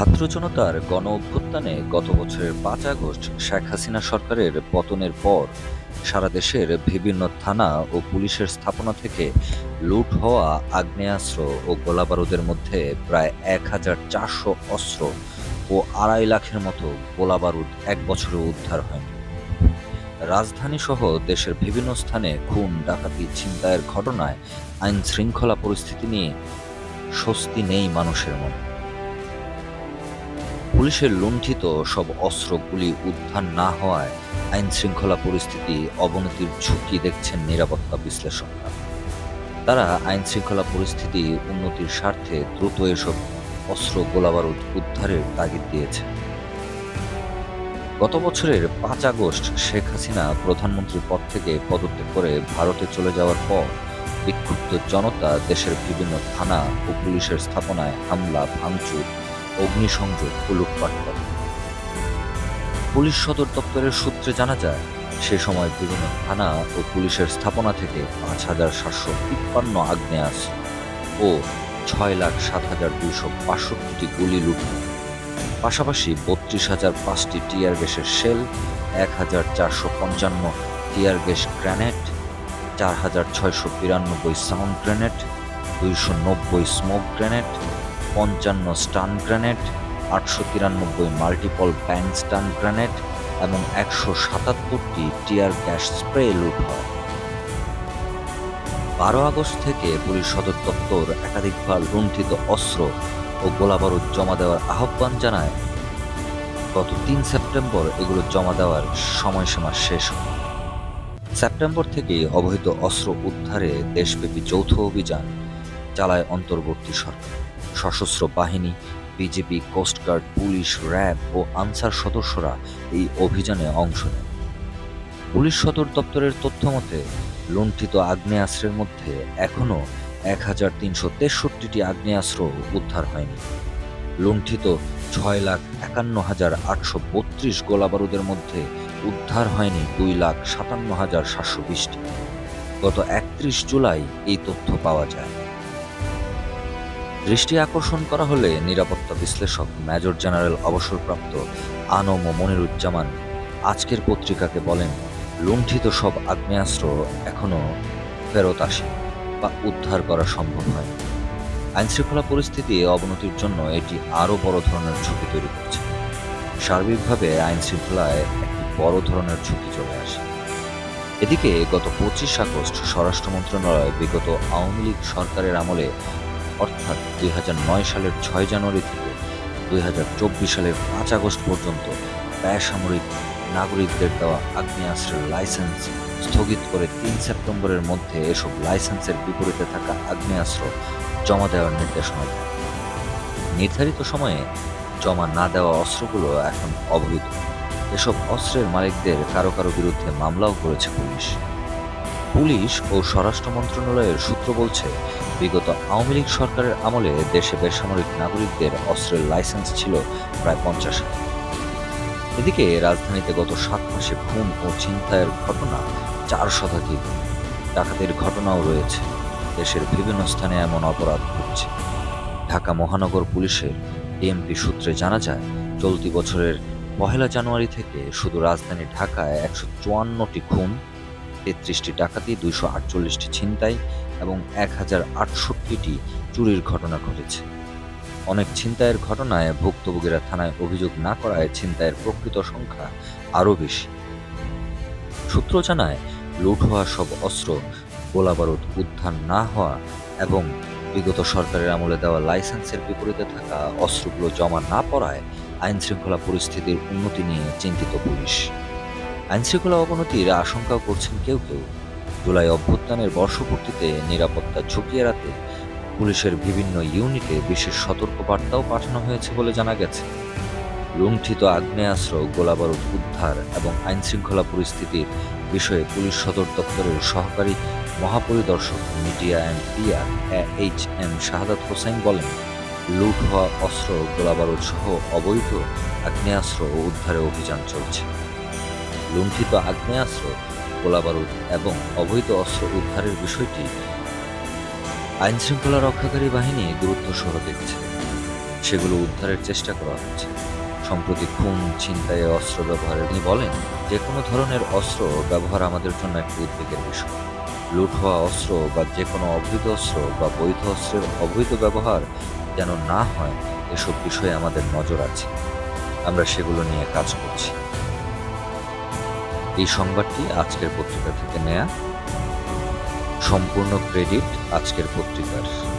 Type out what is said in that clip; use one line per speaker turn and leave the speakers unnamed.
ছাত্র জনতার গণ অভ্যুত্থানে গত বছরের পাঁচ আগস্ট শেখ হাসিনা সরকারের পতনের পর সারা দেশের বিভিন্ন থানা ও পুলিশের স্থাপনা থেকে লুট হওয়া আগ্নেয়াস্ত্র ও গোলাবারুদের মধ্যে প্রায় এক হাজার চারশো অস্ত্র ও আড়াই লাখের মতো গোলাবারুদ এক বছরে উদ্ধার হয়নি। রাজধানী সহ দেশের বিভিন্ন স্থানে খুন, ডাকাতি, ছিনতাইয়ের ঘটনায় আইন শৃঙ্খলা পরিস্থিতি নিয়ে স্বস্তি নেই মানুষের মনে। পুলিশের লুণ্ঠিত সব অস্ত্রগুলি উদ্ধার না হওয়ায় আইন শৃঙ্খলা পরিস্থিতি, অবনতির ঝুঁকি দেখছেন নিরাপত্তা বিশ্লেষকরা। তারা আইন শৃঙ্খলা পরিস্থিতি, উন্নতির স্বার্থে দ্রুত এসব অস্ত্র গোলাবারুদ উদ্ধারের তাগিদ দিয়েছে। গত বছরের পাঁচ আগস্ট শেখ হাসিনা প্রধানমন্ত্রীর পদ থেকে পদত্যাগ করে ভারতে চলে যাওয়ার পর বিক্ষুব্ধ জনতা দেশের বিভিন্ন থানা ও পুলিশের স্থাপনায় হামলা, ভাঙচুর অগ্নিসংযোগ ও লুটপাট করে। পুলিশ সদর দপ্তরের সূত্রে জানা যায়, সে সময় বিভিন্ন থানা ও পুলিশের স্থাপনা থেকে পাঁচ হাজার সাতশো তিপ্পান্ন আগ্নেয়াস্ত্র ও ছয় লাখ সাত হাজার দুইশো বাষট্টি গুলি লুট পাশাপাশি বত্রিশ হাজার পাঁচটি টিয়ার গ্যাসের শেল, এক হাজার চারশো পঞ্চান্ন টিয়ার গ্যাস গ্র্যানেট চার হাজার ছয়শো বিরানব্বই সাউন্ড গ্রেনেড দুইশো নব্বই স্মোক গ্রেনেড পঞ্চান্ন স্টান গ্রেনেড, আটশো তিরানব্বই মাল্টিপল ব্যাং স্টান গ্রেনেড এবং একশো সাতাত্তরটি টিয়ার গ্যাস স্প্রে লুট হয়। বারো আগস্ট থেকে পুলিশ সদর দপ্তর একাধিকবার লুণ্ঠিত অস্ত্র ও গোলাবারুদ জমা দেওয়ার আহ্বান জানায়। গত তিন সেপ্টেম্বর এগুলো জমা দেওয়ার সময়সীমা শেষ হয়। সেপ্টেম্বর থেকেই অবৈধ অস্ত্র উদ্ধারে দেশব্যাপী যৌথ অভিযান চালায় অন্তর্বর্তী সরকার। সশস্ত্র বাহিনী, বিজেপি কোস্টগার্ড পুলিশ, র্যাব ও আনসার সদস্যরা এই অভিযানে অংশ নেন। পুলিশ সদর দপ্তরের তথ্য মতে লুণ্ঠিত আগ্নেয়াস্ত্রের মধ্যে এখনও এক হাজার তিনশো তেষট্টিটি আগ্নেয়াস্ত্র উদ্ধার হয়নি। লুণ্ঠিত ছয় লাখ একান্ন হাজার আটশো বত্রিশ গোলাবারুদের মধ্যে উদ্ধার হয়নি দুই লাখ সাতান্ন হাজার সাতশো বিশটি। গত একত্রিশ জুলাই এই তথ্য পাওয়া যায়। দৃষ্টি আকর্ষণ করা হলে নিরাপত্তা বিশ্লেষক মেজর জেনারেল অবসরপ্রাপ্ত আনম মনিরুজ্জামান আজকের পত্রিকাকে বলেন, লুণ্ঠিত সব আগ্নেয়াস্ত্র এখনও ফেরত আসে বা উদ্ধার করা সম্ভব হয়। আইনশৃঙ্খলা পরিস্থিতি অবনতির জন্য এটি আরও বড় ধরনের ঝুঁকি তৈরি করছে। সার্বিকভাবে আইনশৃঙ্খলায় একটি বড় ধরনের ঝুঁকি চলে আসে। এদিকে গত পঁচিশ আগস্ট স্বরাষ্ট্র মন্ত্রণালয় বিগত আওয়ামী লীগ সরকারের আমলে অর্থাৎ দুই হাজার নয় সালের ছয় জানুয়ারি থেকে দুই হাজার চব্বিশ সালের পাঁচ আগস্ট পর্যন্ত বেসামরিক নাগরিকদের দেওয়া আগ্নেয়াস্ত্রের লাইসেন্স স্থগিত করে তিন সেপ্টেম্বরের মধ্যে এসব লাইসেন্সের বিপরীতে থাকা আগ্নেয়াস্ত্র জমা দেওয়ার নির্দেশনা দেয় নির্ধারিত সময়ে জমা না দেওয়া অস্ত্রগুলো এখন অবৈধ। এসব অস্ত্রের মালিকদের কারও কারও বিরুদ্ধে মামলাও করেছে পুলিশ। পুলিশ ও স্বরাষ্ট্র মন্ত্রণালয়ের সূত্র বলছে, বিগত আওয়ামী লীগ সরকারের আমলে দেশে বেসামরিক নাগরিকদের অস্ত্রের লাইসেন্স ছিল প্রায় পঞ্চাশ হাজার। এদিকে রাজধানীতে গত সাত মাসে খুন ও ছিনতাইয়ের ঘটনা চার শতাধিক। ডাকাতির ঘটনাও রয়েছে। দেশের বিভিন্ন স্থানে এমন অপরাধ ঘটছে। ঢাকা মহানগর পুলিশের ডিএমপি সূত্রে জানা যায়, চলতি বছরের পহেলা জানুয়ারি থেকে শুধু রাজধানী ঢাকায় একশো চুয়ান্নটি খুন তেত্রিশটি ডাকাতি, দুইশো আটচল্লিশটি ছিনতাই এবং এক হাজার আটষট্টিটি চুরির ঘটনা ঘটেছে। অনেক ছিনতাইয়ের ঘটনায় ভুক্তভোগীরা থানায় অভিযোগ না করায় ছিনতাইয়ের প্রকৃত সংখ্যা আরও বেশি। সূত্র জানায় লুট হওয়া সব অস্ত্র গোলাবারুদ উদ্ধার না হওয়া এবং বিগত সরকারের আমলে দেওয়া লাইসেন্সের বিপরীতে থাকা অস্ত্রগুলো জমা না পড়ায় আইন শৃঙ্খলা পরিস্থিতির উন্নতি নিয়ে চিন্তিত পুলিশ। আইন শৃঙ্খলা অবনতির আশঙ্কাও করছেন কেউ কেউ। জুলাই অভ্যুত্থানের বর্ষপূর্তিতে নিরাপত্তা ঝুঁকি এড়াতে পুলিশের বিভিন্ন ইউনিটে বিশেষ সতর্কবার্তাও পাঠানো হয়েছে বলে জানা গেছে। লুণ্ঠিত আগ্নেয়াস্ত্র, গোলাবারুদ উদ্ধার এবং আইনশৃঙ্খলা পরিস্থিতির বিষয়ে পুলিশ সদর দপ্তরের সহকারী মহাপরিদর্শক media and PR H M Shahadat Hossain বলেন, লুট হওয়া অস্ত্র, গোলাবারুদ সহ অবৈধ আগ্নেয়াস্ত্র ও উদ্ধারে অভিযান চলছে। লুণ্ঠিত আগ্নেয়াস্ত্র গোলাবারুদ এবং অবৈধ অস্ত্র উদ্ধারের বিষয়টি আইনশৃঙ্খলা রক্ষাকারী বাহিনী গুরুত্ব সহ দেখছে। সেগুলো উদ্ধারের চেষ্টা করা হচ্ছে। সম্প্রতি খুন ছিনতাইয়ে অস্ত্র ব্যবহারে তিনি বলেন যে কোনো ধরনের অস্ত্র ব্যবহার আমাদের জন্য একটি উদ্বেগের বিষয়। লুট হওয়া অস্ত্র বা যে কোনো অবৈধ অস্ত্র বা বৈধ অস্ত্রের অবৈধ ব্যবহার যেন না হয়, এসব বিষয়ে আমাদের নজর আছে। আমরা সেগুলো নিয়ে কাজ করছি। এই সংবাদটি আজকের পত্রিকা থেকে নেয়া। সম্পূর্ণ ক্রেডিট আজকের পত্রিকার।